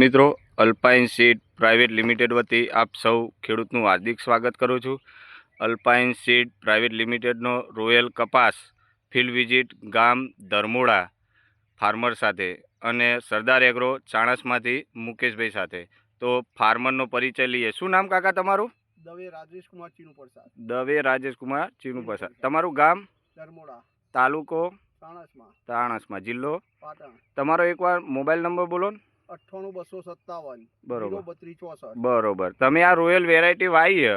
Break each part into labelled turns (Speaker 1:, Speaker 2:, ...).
Speaker 1: મિત્રો Alpine seed private limited વતી આપ સૌ ખેડૂતનું હાર્દિક સ્વાગત કરું છું. અલ્પાઇન સીડ પ્રાઇવેટ લિમિટેડનો રોયલ કપાસ ફિલ્ડ વિઝિટ ગામ ધરમોડા ફાર્મર સાથે અને સરદાર એગ્રો ચાણસમાંથી મુકેશભાઈ સાથે. તો ફાર્મરનો પરિચય લઈએ. શું નામ કાકા તમારું?
Speaker 2: દવે રાજેશ કુમાર ચીનુ પ્રસાદ
Speaker 1: દવે રાજેશકુમાર ચીનુ પ્રસાદ તમારું ગામ?
Speaker 2: ધરમોડા.
Speaker 1: તાલુકો?
Speaker 2: તાણસમાં
Speaker 1: તાણસમાં જિલ્લો?
Speaker 2: પાટણ.
Speaker 1: તમારો એકવાર મોબાઈલ નંબર બોલો ને.
Speaker 2: અઠ્ઠાણું બસો સત્તાવન
Speaker 1: બરોબર.
Speaker 2: બત્રીસ ચોસઠ.
Speaker 1: બરોબર. તમે આ રોયલ વેરાયટી વાવી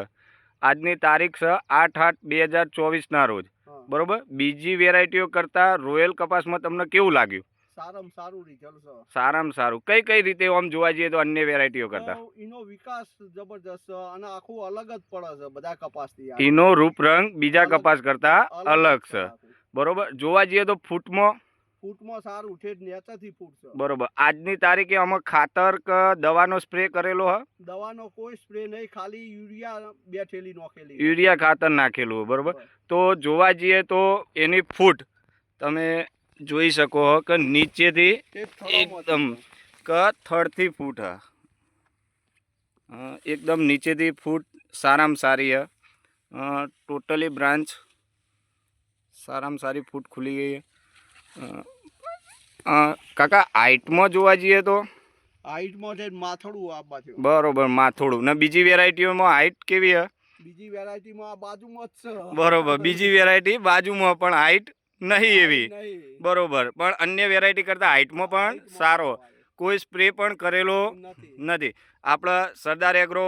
Speaker 1: આજની તારીખ છે આઠ આઠ બે હજાર ચોવીસના રોજ. બરોબર? બીજી વેરાયટીઓ કરતા રોયલ કપાસમાં તમને કેવું લાગ્યું?
Speaker 2: સારામાં સારું રિઝલ્ટ છે.
Speaker 1: સારામાં સારું. કઈ કઈ રીતે આમ જોવા જઈએ તો અન્ય વેરાયટીઓ કરતા?
Speaker 2: ઈનો વિકાસ જબરજસ્ત છે અને આખું અલગ જ પડે છે બધા કપાસથી આ.
Speaker 1: એનો રૂપ રંગ બીજા કપાસ કરતાં અલગ છે બરોબર? જોવા જઈએ તો ફૂટમાં
Speaker 2: ફૂટમાં સારું છે નેચરથી ફૂટ છે.
Speaker 1: બરોબર. આજની તારીખે આમાં ખાતર કે દવાનો સ્પ્રે કરેલો હ?
Speaker 2: દવાનો કોઈ સ્પ્રે નહીં ખાલી યુરિયા બેઠેલી નોખેલી
Speaker 1: યુરિયા ખાતર નાખેલું બરોબર? તો જોવા જઈએ તો એની ફૂટ તમે જોઈ શકો હો કે નીચેથી એકદમ. કે થડથી ફૂટ હ. એકદમ નીચેથી ફૂટ સારામાં સારી હ. ટોટલી બ્રાન્ચ સારામાં સારી ફૂટ ખુલી ગઈ છે. કાકા હાઇટમાં જોવા જઈએ તો?
Speaker 2: હાઈટમાં છે માથડું આ બાજુ.
Speaker 1: બરોબર માથોડું. ને બીજી વેરાયટીઓમાં હાઇટ કેવી હ?
Speaker 2: બીજી વેરાયટીમાં બાજુમાં જ છે.
Speaker 1: બરોબર બીજી વેરાયટી બાજુમાં પણ હાઇટ નહીં એવી. બરોબર પણ અન્ય વેરાયટી કરતાં હાઇટમાં પણ સારો. કોઈ સ્પ્રે પણ કરેલો
Speaker 2: નથી.
Speaker 1: નથી. આપણા સરદાર એગ્રો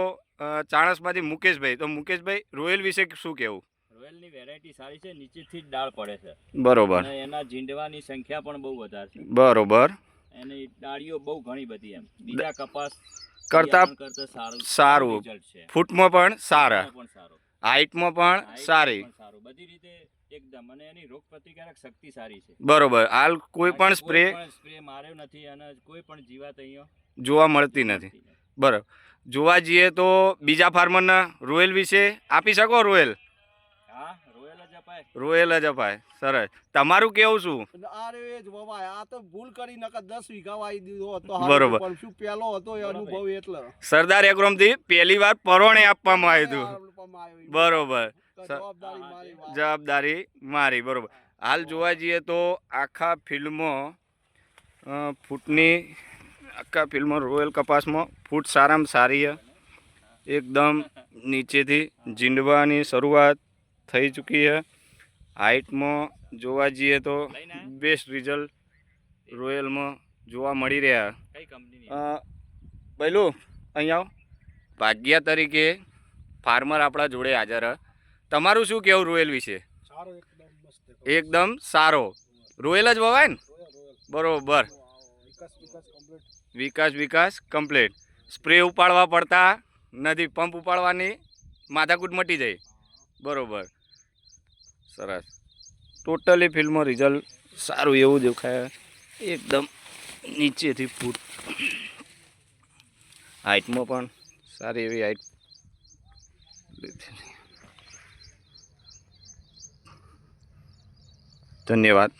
Speaker 1: ચાણસમાંથી મુકેશભાઈ. તો મુકેશભાઈ રોયલ વિશે શું કહેવું?
Speaker 3: રોયલની વેરાયટી સારી છે નીચેથી જ ડાળ પડે છે.
Speaker 1: બરોબર.
Speaker 3: એના ઝીંડવાની સંખ્યા પણ બહુ વધારે છે.
Speaker 1: બરોબર.
Speaker 3: એની ડાળીઓ બહુ ઘણી બધી એમ. બીજા કપાસ
Speaker 1: કરતા
Speaker 3: સારું
Speaker 1: ફૂટમાં પણ સારા.
Speaker 3: હાઈટમાં પણ સારું. બધી રીતે એકદમ. અને એની રોગ પ્રતિકારક શક્તિ સારી છે.
Speaker 1: બરોબર. હાલ કોઈ પણ સ્પ્રે
Speaker 3: સ્પ્રે માર્યો નથી અને કોઈ પણ જીવાત અહીંયા
Speaker 1: જોવા મળતી નથી. બરાબર. જોવા જઈએ તો બીજા ફાર્મરના રોયલ વિશે આપી શકો રોયલ
Speaker 3: રોયલ જ અપાય.
Speaker 1: અપાય સરસ. તમારું કેવું શું?
Speaker 2: અરે જ વવાય. આ તો ભૂલ કરી નકર દસ વીઘા વાઈ દીધો હતો.
Speaker 1: બરોબર.
Speaker 2: પણ શું પેલો હતો એ અનુભવ એટલે.
Speaker 1: સરદાર એગ્રોમથી પહેલી વાર પરોણે આપવામાં આવ્યું હતું. બરોબર.
Speaker 2: જવાબદારી મારી વાત.
Speaker 1: જવાબદારી મારી. બરોબર. હાલ જોવા જઈએ તો આખા ફિલ્મમાં ફૂટની આખા ફિલ્મમાં રોયલ કપાસમાં ફૂટ સારામાં સારી છે. એકદમ નીચેથી જીંડવાની શરૂઆત થઈ ચૂકી છે. હાઇટમાં જોવા જઈએ તો બેસ્ટ રિઝલ્ટ રોયલમાં જોવા મળી રહ્યા.
Speaker 3: કઈ
Speaker 1: પહેલું અહીંયા ભાગ્યા તરીકે ફાર્મર આપણા જોડે હાજર છે તમારું શું કહેવું રોયલ વિશે?
Speaker 2: એકદમ
Speaker 1: સારો. રોયલ જ વવાય ને. બરોબર.
Speaker 2: Vikas Vikas complete.
Speaker 1: Vikas Vikas complete spray ઉપાડવા પડતા નથી પંપ ઉપાડવાની માથાકૂટ મટી જાય. બરોબર. સરસ. ટોટલી ફિલ્મમાં રિઝલ્ટ સારું એવું દેખાય. એકદમ નીચેથી ફૂટ. હાઇટમાં પણ સારી એવી હાઇટ ધન્યવાદ.